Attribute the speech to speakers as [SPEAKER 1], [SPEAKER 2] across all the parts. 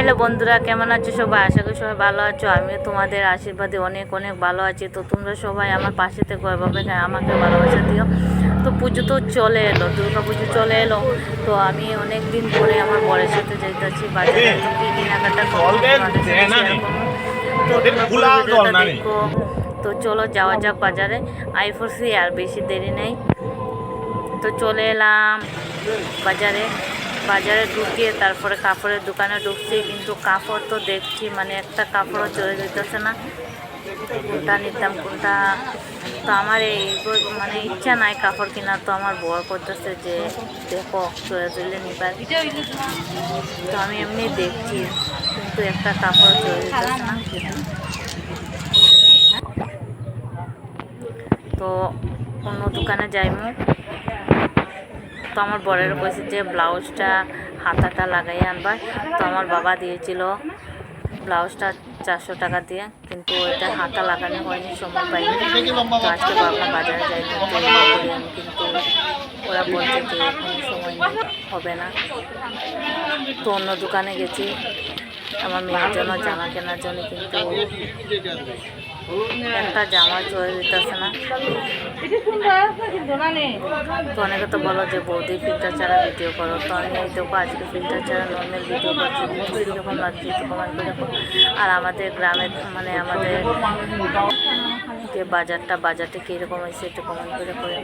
[SPEAKER 1] Hello বন্ধুরা কেমন আছো সবাই? আশা করি সবাই ভালো আছো। আমিও তোমাদের আশীর্বাদে অনেক অনেক ভালো আছি। তো তোমরা সবাই আমার পাশে থেকে এভাবে আমাকে ভালোবাসা দিও। তো পুজো তো চলে এলো দুর্গা পুজো চলে এলো। তো আমি অনেক দিন পরে আমার বরের সাথে যাইতেছি বাজারে তো কি কেনাকাটা। তো দেখো চলো যাওয়া যাক বাজারে। আই ফোর সি আর বেশি দেরি নেই। তো চলে এলাম বাজারে। বাজারে ঢুকিয়ে তারপরে কাপড়ের দোকানে ঢুকছি, কিন্তু কাপড় তো দেখছি মানে একটা কাপড়ও চলে যেতেছে না। কোনটা নিতাম, কোনটা তো আমার এই মানে ইচ্ছা নাই কাপড় কেনার, তো আমার বর করতেছে যে, দেখো, চলে চলে নিবার তো আমি এমনি দেখছি, কিন্তু একটা কাপড় চলে যেতেছে না। তো অন্য দোকানে যাইমু। তো আমার বরের কইছে যে ব্লাউজটা হাতাটা লাগাই আনবার তো আমার বাবা দিয়েছিল ব্লাউজটা চারশো টাকা দিয়ে, কিন্তু ওইটা হাতা লাগানো হয়নি, সময় পাইনি। আজকে বাবা বাজারে যাই আমি, কিন্তু ওরা বলছে যে সময় হবে না। তো অন্য দোকানে গেছি। আমার মেয়ের জন্য, জামা কেনার জন্য কিন্তু একটা জামা চলে দিতেছে না। তো অনেকে তো বলো যে বৌদি ফিল্টার ছাড়া ভিডিও করো। তো আমি এই দেখো, আজকে ফিল্টার ছাড়া নর্মাল ভিডিও করছি। কীরকম লাগছে কমেন্ট করে দেখো আর আমাদের গ্রামের মানে আমাদের যে বাজারটা বাজারটা কীরকম হয়েছে একটু কমেন্ট করে করে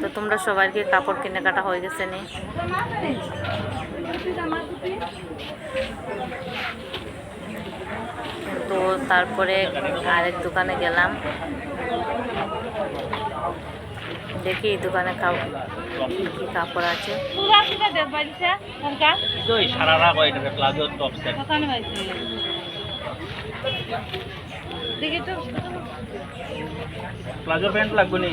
[SPEAKER 1] তো তোমরা সবাইকে কাপড় কিনে কাটা হয়ে গেছে নি। তো তারপরে আরেক দোকানে গেলাম। দেখি এই দোকানে কি কি কাপড় আছে।
[SPEAKER 2] দেখি তো প্লাজোর প্যান্ট লাগবে নি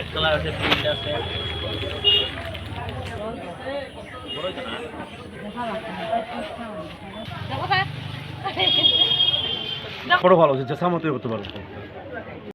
[SPEAKER 2] এক আছে প্রিন্ট আছে। বড়
[SPEAKER 3] ভালো হচ্ছে জাসামতই করতে পারব